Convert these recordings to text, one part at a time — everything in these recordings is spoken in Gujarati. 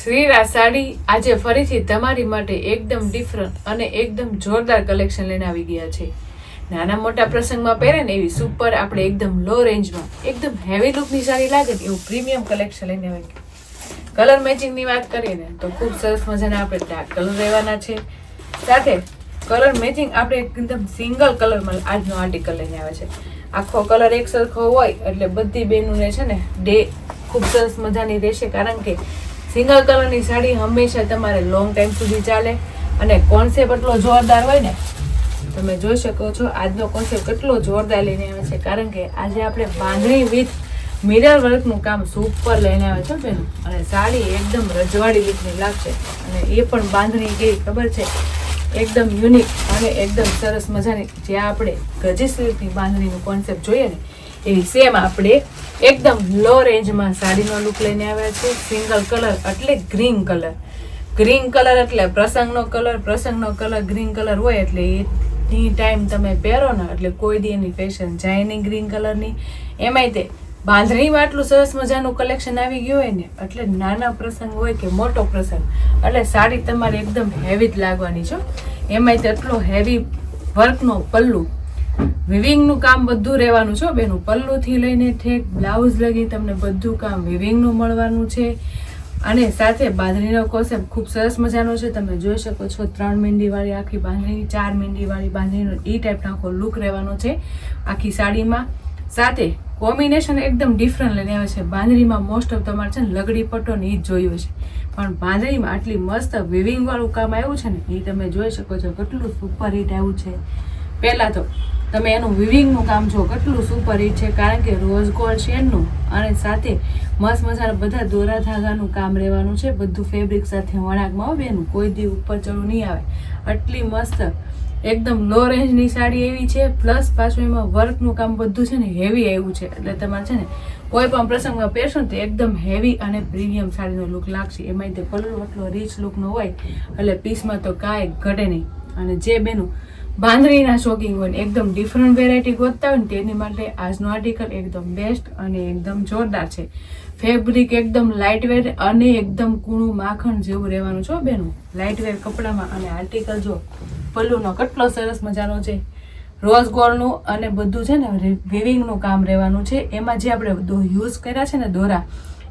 શ્રીરા સાડી આજે ફરીથી તમારી માટે એકદમ ડિફરન્ટ અને એકદમ જોરદાર કલેક્શન લઈને આવી ગયા છે. નાના મોટા પ્રસંગમાં પહેરે ને એવી સુપર આપણે એકદમ લો રેન્જમાં એકદમ હેવી લુકની સારી લાગે ને એવું પ્રીમિયમ કલેક્શન લઈને આવી કલર મેચિંગની વાત કરીએ ને, તો ખૂબ સરસ મજાના આપણે ડાર્ક કલર રહેવાના છે. સાથે કલર મેચિંગ આપણે એકદમ સિંગલ કલરમાં આજનો આર્ટિકલ લઈને આવે છે. આખો કલર એક સરખો હોય એટલે બધી બહેનોને છે ને ડે ખૂબ સરસ મજાની રહેશે કારણ કે સિંગલ કલરની સાડી હંમેશા તમારે લોંગ ટાઈમ સુધી ચાલે. અને કોન્સેપ્ટ એટલો જોરદાર હોય ને, તમે જોઈ શકો છો આજનો કોન્સેપ્ટ કેટલો જોરદાર લઈને આવે છે. કારણ કે આજે આપણે બાંધણી વિથ મિરર વર્કનું કામ સુપર લઈને આવે છે બેન. અને સાડી એકદમ રજવાડી રીતની લાગશે. અને એ પણ બાંધણી કેવી ખબર છે? એકદમ યુનિક અને એકદમ સરસ મજાની. જે આપણે ગજી બાંધણીનું કોન્સેપ્ટ જોઈએ ને એવી સેમ આપણે એકદમ લો રેન્જમાં સાડીનો લુક લઈને આવ્યા છે સિંગલ કલર એટલે ગ્રીન કલર ગ્રીન કલર એટલે પ્રસંગનો કલર પ્રસંગનો કલર ગ્રીન કલર હોય એટલે એની ટાઈમ તમે પહેરો ને એટલે કોઈ દી એની ફેશન જાય નહીં ગ્રીન કલરની એમાંય તે બાંધણીમાં આટલું સરસ મજાનું કલેક્શન આવી ગયું હોય ને એટલે નાના પ્રસંગ હોય કે મોટો પ્રસંગ, એટલે સાડી તમારે એકદમ હેવી જ લાગવાની છો એમાંય તે એટલો હેવી વર્કનો પલ્લુ વિવિંગનું કામ બધું રહેવાનું છે બેનું. પલ્લુથી લઈને ઠેક બ્લાઉઝ લગી તમને બધું કામ વિવિંગનું મળવાનું છે. અને સાથે બાંધણીનો કોન્સેપ્ટ ખૂબ સરસ મજાનો છે. તમે જોઈ શકો છો ત્રણ મહેંદીવાળી આખી બાંધણી, ચાર મહેંદીવાળી બાંધણીનો એ ટાઈપનો આખો લુક રહેવાનો છે આખી સાડીમાં. સાથે કોમ્બિનેશન એકદમ ડિફરન્ટ લઈને આવે છે. બાંધણીમાં મોસ્ટ ઓફ તમારે છે ને લગડી પટ્ટો ને એ જ જોયું છે. પણ બાંધણીમાં આટલી મસ્ત વિવિંગવાળું કામ આવ્યું છે ને એ તમે જોઈ શકો છો કેટલું સુપર હિટ આવ્યું છે. પહેલાં તો તમે એનું વિવિંગનું કામ જો કેટલું સુપર હિટ છે, કારણ કે રોઝ ગોલ્ડ શેડનું અને સાથે મસ્ત મજાના બધા દોરા ધાગાનું કામ રહેવાનું છે, બધું ફેબ્રિક સાથે વણાકમાં આવે એનું કોઈ દી ઉપર ચડું નહીં આવે. આટલી મસ્ત, એકદમ લો રેન્જની સાડી એવી છે પ્લસ પાછું એમાં વર્કનું કામ બધું છે ને હેવી આવ્યું છે, એટલે તમારે છે ને કોઈ પણ પ્રસંગમાં પહેરશો ને તો એકદમ હેવી અને પ્રીમિયમ સાડીનો લુક લાગશે. એમાંય તે કલર એટલો રીચ લુકનો હોય, એટલે પીસમાં તો કાંઈ ઘટે નહીં. અને જે બેનું બાંધણીના શોકિંગ હોય એકદમ ડિફરન્ટ વેરાયટી ગોતતા હોય ને તેની માટે આજનો આર્ટિકલ એકદમ બેસ્ટ અને એકદમ જોરદાર છે. ફેબ્રિક એકદમ લાઇટ વેર અને એકદમ કૂણું માખણ જેવું રહેવાનું છો બેનું. લાઇટ વેર કપડામાં અને આર્ટિકલ જો પલ્લુનો કેટલો સરસ મજાનો છે. રોઝ ગોળનું અને બધું છે ને વિવિંગનું કામ રહેવાનું છે. એમાં જે આપણે યુઝ કર્યા છે ને દોરા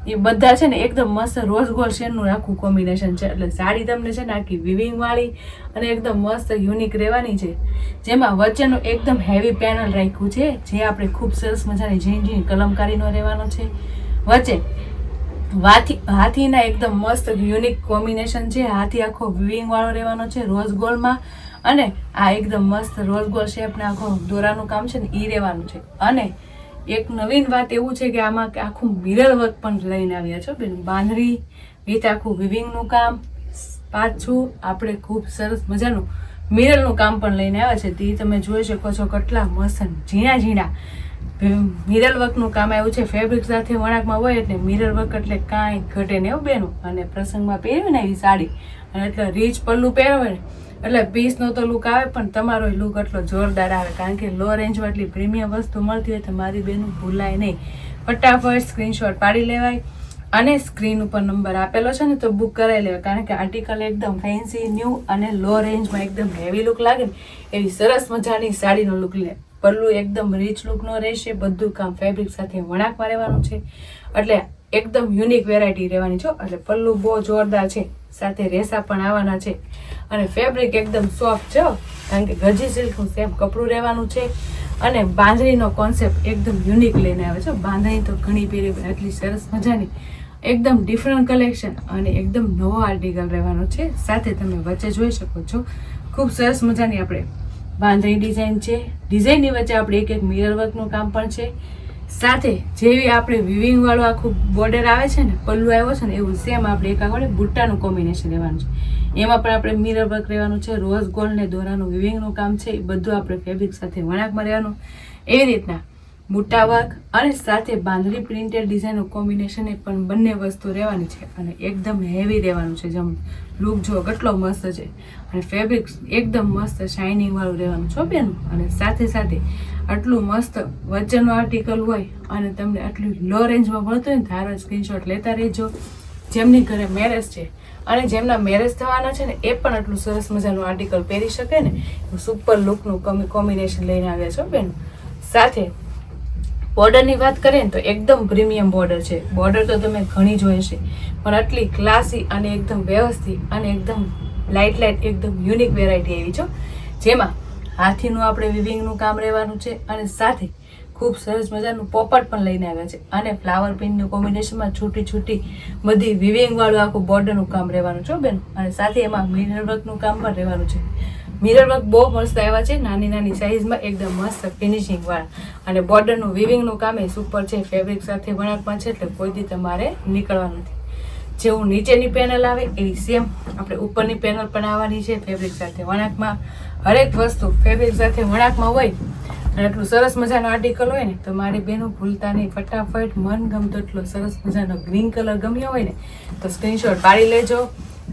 એ બધા છે ને એકદમ મસ્ત રોઝ ગોલ્ડ શેડનું આખું કોમ્બિનેશન છે. એટલે સાડી તમને છે ને આખી વિવિંગવાળી અને એકદમ મસ્ત યુનિક રહેવાની છે. જેમાં વચ્ચેનું એકદમ હેવી પેનલ રાખ્યું છે, જે આપણે ખૂબ સરસ મજાની ઝીણ કલમકારીનો રહેવાનો છે. વચ્ચે હાથી હાથીના એકદમ મસ્ત યુનિક કોમ્બિનેશન છે. હાથી આખો વિવિંગ વાળો રહેવાનો છે રોઝ ગોલ્ડમાં અને આ એકદમ મસ્ત રોઝ ગોલ્ડ શેપના આખો દોરાનું કામ છે ને એ રહેવાનું છે. અને એક નવીન વાત એવું છે કે આમાં આખું મિરર વર્ક પણ લઈને આવ્યા છો, બેન. બાંધરી વિથ આખું વિવિંગનું કામ, પાછું આપણે ખૂબ સરસ મજાનું મિરરનું કામ પણ લઈને આવ્યા છે. તે તમે જોઈ શકો છો કેટલા મસ્ત ઝીણા ઝીણા મિરર વર્કનું કામ આવ્યું છે. ફેબ્રિક સાથે વણાકમાં હોય એટલે મિરર વર્ક એટલે કાંઈ ઘટે ને એવું બેનું. અને પ્રસંગમાં પહેર્યું ને એવી સાડી. અને એટલે રીચ પલ્લું પહેરવે ને એટલે પીસનો તો લુક આવે, પણ તમારો લુક એટલો જોરદાર આવે, કારણ કે લો રેન્જમાં એટલી પ્રીમિયમ વસ્તુ મળતી હોય તો મારી બેનું ભૂલાય નહીં. ફટાફટ સ્ક્રીનશોટ પાડી લેવાય અને સ્ક્રીન ઉપર નંબર આપેલો છે ને તો બુક કરાવી લેવાય, કારણ કે આર્ટિકલ એકદમ ફેન્સી ન્યૂ અને લો રેન્જમાં એકદમ હેવી લુક લાગે ને, એવી સરસ મજાની સાડીનો લુક લે. પલ્લું એકદમ રીચ લુકનો રહેશે, બધું કામ ફેબ્રિક સાથે વણાકમાં રહેવાનું છે. એટલે એકદમ યુનિક વેરાયટી રહેવાની છો. એટલે પલ્લું બહુ જોરદાર છે. સાથે રેસા પણ આવવાના છે. અને ફેબ્રિક એકદમ સોફ્ટ છે કારણ કે ગજી સિલ્કનું સેમ કપડું રહેવાનું છે. અને બાંધણીનો કોન્સેપ્ટ એકદમ યુનિક લઈને આવે છે. બાંધણી તો ઘણી પહેરી, એટલી સરસ મજાની. એકદમ ડિફરન્ટ કલેક્શન અને એકદમ નવો આર્ટિકલ રહેવાનો છે. સાથે તમે વચ્ચે જોઈ શકો છો. ખૂબ સરસ મજાની આપણે બાંધણી ડિઝાઇન છે. ડિઝાઇનની વચ્ચે આપણે એક એક મિરર વર્કનું કામ પણ છે. સાથે જેવી આપણે વિવિંગ વાળું આખું બોર્ડર આવે છે ને, પલ્લુ આવ્યો છે ને, એવું સેમ આપણે એક આગળ બુટ્ટાનું કોમ્બિનેશન લેવાનું છે. એમાં પણ આપણે મિરર વર્ક રહેવાનું છે રોઝ ગોલ્ડ ને દોરાનું વિવિંગનું કામ છે, એ બધું આપણે ફેબ્રિક સાથે વણાકમાં રહેવાનું. એવી રીતના બુટ્ટા વર્ક અને સાથે બાંધણી પ્રિન્ટેડ ડિઝાઇનનું કોમ્બિનેશન એ પણ બંને વસ્તુ રહેવાની છે અને એકદમ હેવી રહેવાનું છે. જેમ લુક જો કેટલો મસ્ત છે. અને ફેબ્રિક એકદમ મસ્ત શાઇનિંગ વાળું રહેવાનું છોપેનું અને સાથે સાથે આટલું મસ્ત વચ્ચેનું આર્ટિકલ હોય અને તમને આટલું લો રેન્જમાં મળતું હોય ને ધારો સ્ક્રીનશોટ લેતા રહેજો. જેમની ઘરે મેરેજ છે અને જેમના મેરેજ થવાના છે ને, એ પણ આટલું સરસ મજાનું આર્ટિકલ પહેરી શકે ને સુપર લુકનું કોમ્બિનેશન લઈને આવ્યા છો બેન. સાથે બોર્ડરની વાત કરીએ ને તો એકદમ પ્રીમિયમ બોર્ડર છે. બોર્ડર તો તમે ઘણી જોઈ છે પણ આટલી ક્લાસી અને એકદમ વ્યવસ્થિત અને એકદમ લાઇટ લાઇટ એકદમ યુનિક વેરાયટી આવી છો જેમાં હાથીનું આપણે વિવિંગનું કામ રહેવાનું છે અને સાથે ખૂબ સરસ મજાનું પોપટ પણ લઈને આવ્યા છે. અને ફ્લાવર પ્રિન્ટનું કોમ્બિનેશનમાં છૂટી છૂટી બધી વિવિંગવાળું આખું બોર્ડરનું કામ રહેવાનું છે બેન. અને સાથે એમાં મિરર વર્કનું કામ પણ રહેવાનું છે. મિરર વર્ક બહુ મસ્ત આવ્યા છે. નાની નાની સાઇઝમાં એકદમ મસ્ત ફિનિશિંગ વાળા. અને બોર્ડરનું વિવિંગનું કામ એ સુપર છે. ફેબ્રિક સાથે વણાકમાં છે, એટલે કોઈ દી તમારે નીકળવાનું નથી. જેવું નીચેની પેનલ આવે, એવી સેમ આપણે ઉપરની પેનલ પણ આવવાની છે ફેબ્રિક સાથે વણાકમાં હરેક વસ્તુ ફેબ્રિક સાથે વણાકમાં હોય અને એટલું સરસ મજાનો આર્ટિકલ હોય ને, તો મારી બહેનો ભૂલતા નહીં ફટાફટ મન ગમતો એટલો સરસ મજાનો ગ્રીન કલર ગમ્યો હોય ને, તો સ્ક્રીનશોટ પાડી લેજો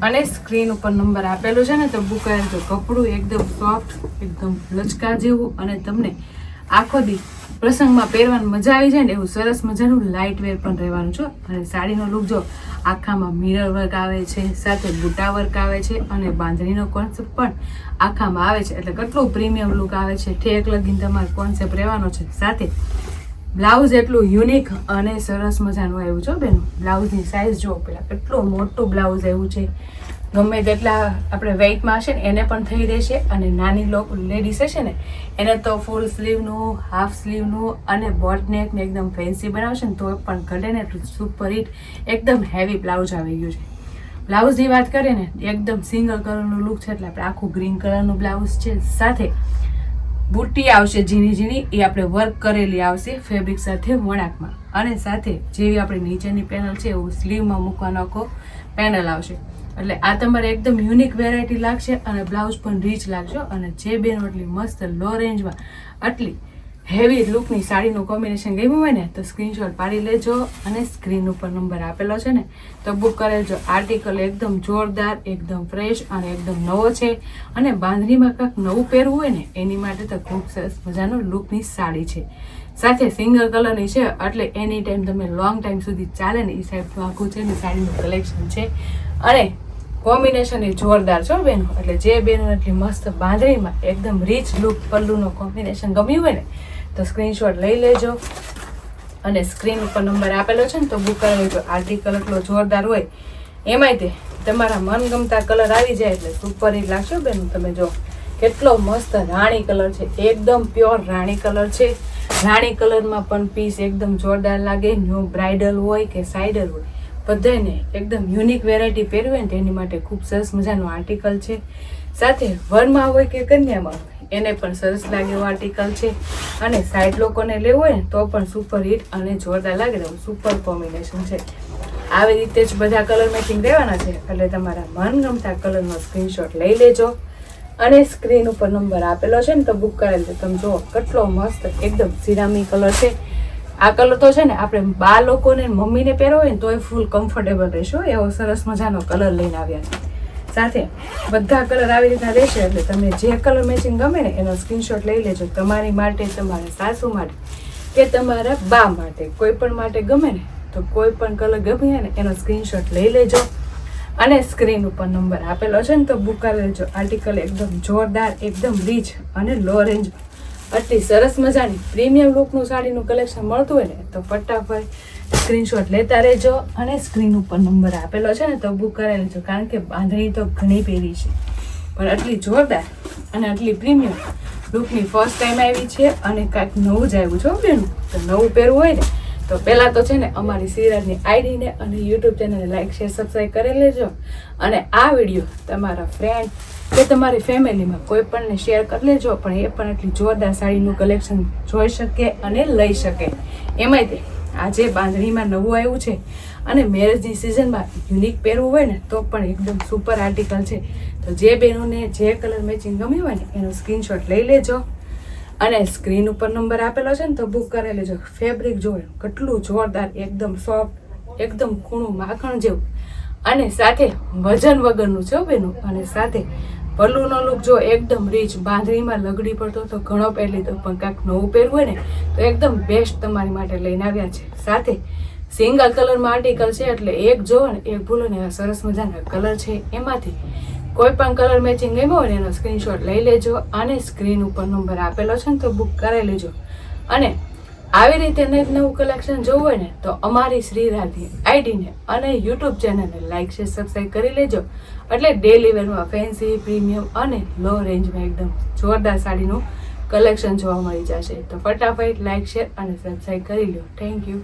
અને સ્ક્રીન ઉપર નંબર આપેલો છે ને, તો બુક કરાવજો કપડું એકદમ સોફ્ટ એકદમ લચકા જેવું અને તમને આખો દી પ્રસંગમાં પહેરવાની મજા આવી જાય ને એવું સરસ મજાનું લાઇટ વેર પણ રહેવાનું છે. અને સાડીનો લુક જો આખામાં મિરર વર્ક આવે છે, સાથે બુટા વર્ક આવે છે અને બાંધણીનો કોન્સેપ્ટ પણ આખામાં આવે છે. એટલે કેટલું પ્રીમિયમ લુક આવે છે. ઠેક લગીને તમારે કોન્સેપ્ટ રહેવાનો છે. સાથે બ્લાઉઝ એટલું યુનિક અને સરસ મજાનું આવ્યું છે બેન. બ્લાઉઝની સાઇઝ જો પેલા કેટલું મોટું બ્લાઉઝ આવ્યું છે. ગમે તેટલા આપણે વેઇટમાં હશે ને, એને પણ થઈ રહેશે. અને નાની લોક લેડીઝ હશે ને, એને તો ફૂલ સ્લીવનું હાફ સ્લીવનું અને બોટનેકને નેક એકદમ ફેન્સી બનાવશે ને, તો પણ ઘટે ને સુપર હિટ એકદમ હેવી બ્લાઉઝ આવી ગયું છે. બ્લાઉઝની વાત કરીએ ને, એકદમ સિંગલ કલરનું લુક છે, એટલે આપણે આખું ગ્રીન કલરનું બ્લાઉઝ છે. સાથે બુટ્ટી આવશે ઝીણી ઝીણી, એ આપણે વર્ક કરેલી આવશે ફેબ્રિક સાથે વણાકમાં અને સાથે જેવી આપણી નીચેની પેનલ છે, એવું સ્લીવમાં મૂકવાનો આખો પેનલ આવશે. એટલે આ તમારે એકદમ યુનિક વેરાયટી લાગશે અને બ્લાઉઝ પણ રીચ લાગશે અને જે બેન એટલી મસ્ત લો રેન્જમાં આટલી હેવી લુકની સાડીનું કોમ્બિનેશન ગમ્યું હોય ને, તો સ્ક્રીનશોટ પાડી લેજો અને સ્ક્રીન ઉપર નંબર આપેલો છે ને, તો બુક કરેજો. આર્ટિકલ એકદમ જોરદાર, એકદમ ફ્રેશ અને એકદમ નવો છે. અને બાંધણીમાં કાંઈક નવું પહેરવું હોય ને, એની માટે તો ખૂબ સરસ મજાનો લુકની સાડી છે. સાથે સિંગલ કલરની છે, એટલે એની ટાઈમ તમે લોંગ ટાઈમ સુધી ચાલે ને એ સાઈડનું આખું છે ને, સાડીનું કલેક્શન છે. અને કોમ્બિનેશન એ જોરદાર છો બેનો. એટલે જે બેનો એટલી મસ્ત બાંધણીમાં એકદમ રીચ લુક પલ્લુનો કોમ્બિનેશન ગમ્યું હોય ને, તો સ્ક્રીનશોટ લઈ લેજો. અને સ્ક્રીન ઉપર નંબર આપેલો છે ને, તો બુક કરી. લેજો આર્ટિકલ એટલો જોરદાર હોય, એમાંય તે તમારા મનગમતા કલર આવી જાય એટલે સુપર હિટ લાગશો બેન. તમે જો કેટલો મસ્ત રાણી કલર છે. એકદમ પ્યોર રાણી કલર છે. રાણી કલરમાં પણ પીસ એકદમ જોરદાર લાગે. ન્યૂ બ્રાઇડલ હોય કે સાઇડલ હોય બધાને એકદમ યુનિક વેરાયટી પહેરવે ને તેની માટે ખૂબ સરસ મજાનું આર્ટિકલ છે. સાથે વરમાં હોય કે કન્યામાં હોય એને પણ સરસ લાગે એવો આર્ટિકલ છે. અને સાઈડ લોકોને લેવો હોય તો પણ સુપર હિટ અને જોરદાર લાગે એવું સુપર કોમ્બિનેશન છે. આવી રીતે જ બધા કલર મેચિંગ રહેવાના છે, એટલે તમારા મનગમતા કલરનો સ્ક્રીનશોટ લઈ લેજો. અને સ્ક્રીન ઉપર નંબર આપેલો છે ને તો બુક કરેલ છે. તમે જુઓ, કેટલો મસ્ત, એકદમ સિરામી કલર છે. આ કલર તો છે ને આપણે બા લોકોને મમ્મીને પહેરો હોય ને તોય ફૂલ કમ્ફર્ટેબલ રહેશો એવો સરસ મજાનો કલર લઈને આવ્યા છે. સાથે બધા કલર આવી રીતના રહેશે એટલે તમે જે કલર મેચિંગ ગમે ને એનો સ્ક્રીનશોટ લઈ લેજો તમારી માટે, તમારા સાસુ માટે કે તમારા બા માટે. કોઈ પણ માટે ગમે ને તો કોઈ પણ કલર ગમે ને એનો સ્ક્રીનશોટ લઈ લેજો. અને સ્ક્રીન ઉપર નંબર આપેલો છે ને તો બુક કરી લેજો. આર્ટિકલ એકદમ જોરદાર, એકદમ રીચ અને લો રેન્જ આટલી સરસ મજાની પ્રીમિયમ લુકનું સાડીનું કલેક્શન મળતું હોય ને, તો ફટાફટ સ્ક્રીનશોટ લેતા રહેજો અને સ્ક્રીન ઉપર નંબર આપેલો છે ને, તો બુક કરાવી લેજો. કારણ કે બાંધણી તો ઘણી પહેરી છે. પણ આટલી જોરદાર અને આટલી પ્રીમિયમ લુકની ફર્સ્ટ ટાઈમ આવી છે અને કાંઈક નવું જ આવ્યું છે બેન. તો નવું પહેરવું હોય ને તો પહેલાં તો છે ને અમારી સિરાજની આઈડીને અને યુટ્યુબ ચેનલને લાઈક શેર સબસ્ક્રાઈબ કરી લેજો. અને આ વીડિયો તમારા ફ્રેન્ડ કે તમારી ફેમિલીમાં કોઈ પણને શેર કરી લેજો, પણ એ પણ એટલી જોરદાર સાડીનું કલેક્શન જોઈ શકે અને લઈ શકે. એમાંય તે આજે બાંધણીમાં નવું આવ્યું છે અને મેરેજની સિઝનમાં યુનિક પહેરવું હોય ને તો પણ એકદમ સુપર આર્ટિકલ છે. તો જે બહેનોને જે કલર મેચિંગ ગમ્યું હોય ને એનો સ્ક્રીનશોટ લઈ લેજો. અને સ્ક્રીન ઉપર નંબર આપેલો છે ને તો બુક કરેલો છે. ફેબ્રિક જોયો કેટલું જોરદાર, એકદમ સોફ્ટ એકદમ ખૂણું માખણ જેવું. અને સાથે વજન વગરનું છે બેનું. અને સાથે પલ્લુનો લુક જો એકદમ રીચ બાંધણીમાં લગડી પડતો તો ઘણો પહેરી તો પણ કાંઈક નવું પહેરવું હોય ને, તો એકદમ બેસ્ટ તમારી માટે લઈને આવ્યા છે. સાથે સિંગલ કલરમાં આર્ટિકલ છે એટલે એક જોવો ને એક ભૂલો ને સરસ મજાના કલર છે એમાંથી. કોઈ પણ કલર મેચિંગ ગમ્યો હોય એનો સ્ક્રીનશોટ લઈ લેજો અને સ્ક્રીન ઉપર નંબર આપેલો છે ને તો બુક કરાવી લેજો. અને આવી રીતે નવું નવું કલેક્શન જોવું હોય ને તો અમારી શ્રી રાધી આઈડીને અને યુટ્યુબ ચેનલને લાઇક શેર સબસ્ક્રાઈબ કરી લેજો. એટલે ડેલી વેરમાં ફેન્સી પ્રીમિયમ અને લો રેન્જમાં એકદમ જોરદાર સાડીનું કલેક્શન જોવા મળી જશે. તો ફટાફટ લાઇક શેર અને સબસ્ક્રાઈબ કરી લો થેન્ક યુ